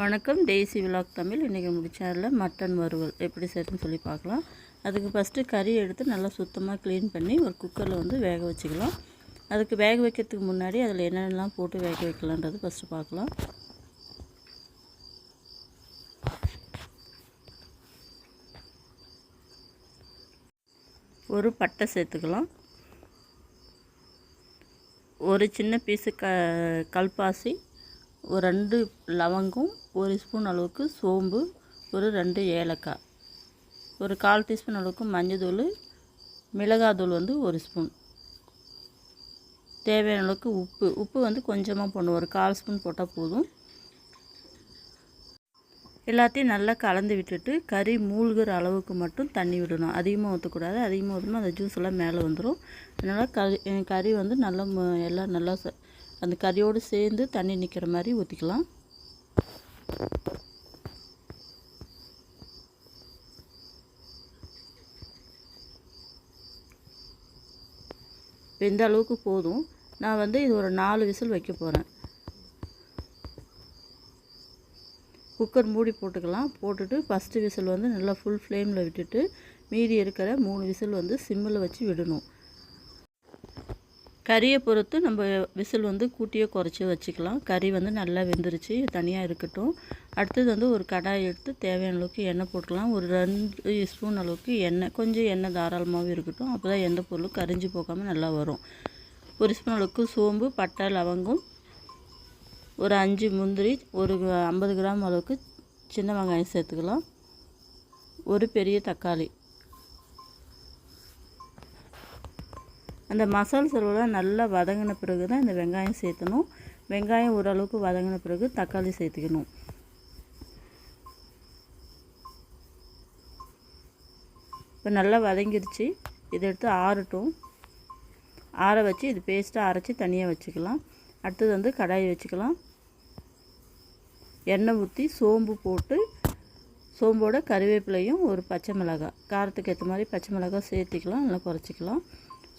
வணக்கம். Daisy vlog Tamil. இன்றைக்கி முடிச்சாரில் மட்டன் வறுவல் எப்படி செய்யறதுன்னு சொல்லி பார்க்கலாம். அதுக்கு ஃபஸ்ட்டு கறி எடுத்து நல்லா சுத்தமாக க்ளீன் பண்ணி ஒரு குக்கரில் வந்து வேக வச்சுக்கலாம். அதுக்கு வேக வைக்கிறதுக்கு முன்னாடி அதில் என்னென்னலாம் போட்டு வேக வைக்கலான்றது ஃபஸ்ட்டு பார்க்கலாம். ஒரு பட்டை சேர்த்துக்கலாம். ஒரு சின்ன பீஸு க கல்பாசி ஒரு ரெண்டு லவங்கம் ஒரு ஸ்பூன் அளவுக்கு சோம்பு ஒரு ரெண்டு ஏலக்காய். ஒரு கால் டீஸ்பூன் அளவுக்கு மஞ்சத்தூள் மிளகாத்தூள் வந்து ஒரு ஸ்பூன். தேவையான அளவுக்கு உப்பு. உப்பு வந்து கொஞ்சமாக போடணும். ஒரு கால் ஸ்பூன் போட்டால் போதும். எல்லாத்தையும் நல்லா கலந்து விட்டுட்டு கறி மூழ்கிற அளவுக்கு மட்டும் தண்ணி விடணும். அதிகமாக ஊற்றக்கூடாது அதிகமாக ஊற்றணும் அந்த ஜூஸ் எல்லாம் மேலே வந்துடும் அதனால் கறி கறி வந்து நல்லா எல்லாம் நல்லா அந்த கறியோடு சேர்ந்து தண்ணி நிற்கிற மாதிரி ஊற்றிக்கலாம் இந்த அளவுக்கு போதும். நான் வந்து இது ஒரு நாலு விசில் வைக்க போகிறேன் குக்கர் மூடி போட்டுக்கலாம். போட்டுட்டு ஃபஸ்ட்டு விசில் வந்து நல்லா ஃபுல் ஃப்ளேமில் விட்டுட்டு மீதி இருக்கிற மூணு விசில் வந்து சிம்மில் வச்சு விடணும். கறியை பொறுத்து நம்ம விசில் வந்து கூட்டியே குறைச்சி வச்சுக்கலாம். கறி வந்து நல்லா வெந்துருச்சு தனியாக இருக்கட்டும். அடுத்தது வந்து ஒரு கடாய் எடுத்து தேவையான அளவுக்கு எண்ணெய் போட்டுக்கலாம். ஒரு ரெண்டு ஸ்பூன் அளவுக்கு எண்ணெய் கொஞ்சம் எண்ணெய் தாராளமாகவும் இருக்கட்டும். அப்போ தான் எந்த பொருளும் கரிஞ்சு போகாமல் நல்லா வரும். ஒரு ஸ்பூன் அளவுக்கு சோம்பு பட்டை லவங்கம் ஒரு அஞ்சு முந்திரி ஒரு ஐம்பது கிராம் அளவுக்கு சின்ன வெங்காயம் சேர்த்துக்கலாம். ஒரு பெரிய தக்காளி. அந்த மசால் செலவுலாம் நல்லா வதங்கின பிறகு தான் இந்த வெங்காயம் சேர்த்தணும். வெங்காயம் ஓரளவுக்கு வதங்கின பிறகு தக்காளி சேர்த்துக்கணும். இப்போ நல்லா வதங்கிருச்சு. இதை எடுத்து ஆறட்டும். ஆற வச்சு இது பேஸ்ட்டாக அரைச்சி தனியாக வச்சுக்கலாம். அடுத்தது வந்து கடாயை வச்சுக்கலாம். எண்ணெய் ஊற்றி சோம்பு போட்டு சோம்போட கருவேப்பிலையும் ஒரு பச்சை மிளகாய் காரத்துக்கு ஏற்ற மாதிரி பச்சை மிளகாய் சேர்த்திக்கலாம் நல்லா குறைச்சிக்கலாம்.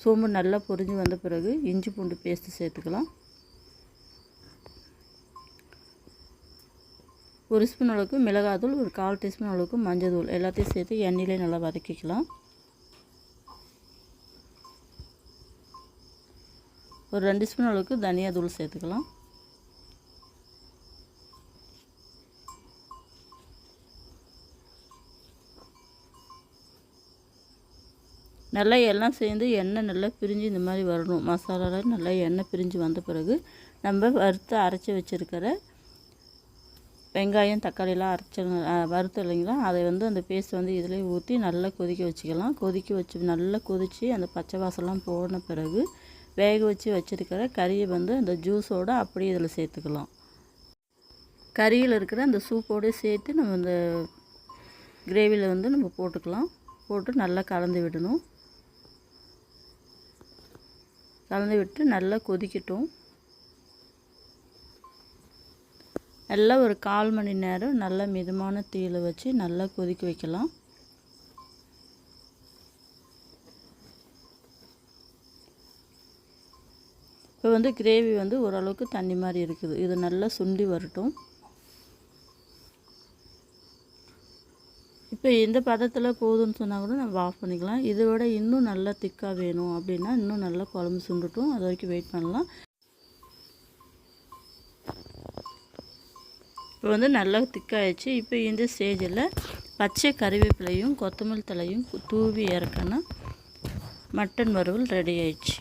சோம்பு நல்லா பொரிஞ்சு வந்த பிறகு இஞ்சி பூண்டு பேஸ்ட்டு சேர்த்துக்கலாம். ஒரு ஸ்பூன் அளவுக்கு மிளகாத்தூள் ஒரு கால் டீஸ்பூன் அளவுக்கு மஞ்சள் தூள் எல்லாத்தையும் சேர்த்து எண்ணெயிலே நல்லா வதக்கிக்கலாம். ஒரு ரெண்டு ஸ்பூன் அளவுக்கு தனியா தூள் சேர்த்துக்கலாம். நல்லா எல்லாம் சேர்ந்து எண்ணெய் நல்லா பிரிஞ்சு இந்த மாதிரி வரணும். மசாலாவில் நல்லா எண்ணெய் பிரிஞ்சு வந்த பிறகு நம்ம வறுத்து அரைச்சி வச்சுருக்கிற வெங்காயம் தக்காளியெல்லாம் அரைச்ச வறுத்து இல்லைங்களா? அதை வந்து அந்த பேஸ்ட் வந்து இதிலே ஊற்றி நல்லா கொதிக்க வச்சுக்கலாம். கொதிக்க வச்சு நல்லா கொதித்து அந்த பச்சை வாசலாம் போன பிறகு வேக வச்சு வச்சுருக்கிற கறியை வந்து அந்த ஜூஸோடு அப்படியே இதில் சேர்த்துக்கலாம். கறியில் இருக்கிற அந்த சூப்போடு சேர்த்து நம்ம இந்த கிரேவியில் வந்து நம்ம போட்டுக்கலாம். போட்டு நல்லா கலந்து விடணும். கலந்து விட்டு நல்லா கொதிக்கட்டும். நல்லா ஒரு கால் மணி நேரம் நல்லா மிதமான தீயில் வச்சு நல்லா கொதிக்க வைக்கலாம். இப்போ வந்து கிரேவி வந்து ஓரளவுக்கு தண்ணி மாதிரி இருக்குது. இது நல்லா சுண்டி வரட்டும். இப்போ இந்த பதத்தில் போதும்னு சொன்னால் கூட நம்ம ஆஃப் பண்ணிக்கலாம். இதை விட இன்னும் நல்லா திக்காக வேணும் அப்படின்னா இன்னும் நல்லா குழம்பு சுண்டுட்டும். அது வரைக்கும் வெயிட் பண்ணலாம். இப்போ வந்து நல்லா திக்காயிடுச்சு இப்போ இந்த ஸ்டேஜில் பச்சை கறிவேப்பிலையும் கொத்தமல்லி தலையும் தூவி இறக்கனா மட்டன் வறுவல் ரெடி ஆயிடுச்சு.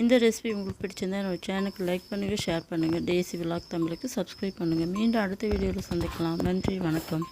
இந்த ரெசிபி உங்களுக்கு பிடிச்சிருந்தா என்னோடய சேனலுக்கு லைக் பண்ணுங்கள் ஷேர் பண்ணுங்கள் டேசி விலாக் தமிழுக்கு சப்ஸ்கிரைப் பண்ணுங்கள் மீண்டும் அடுத்த வீடியோவில் சந்திக்கலாம். நன்றி வணக்கம்.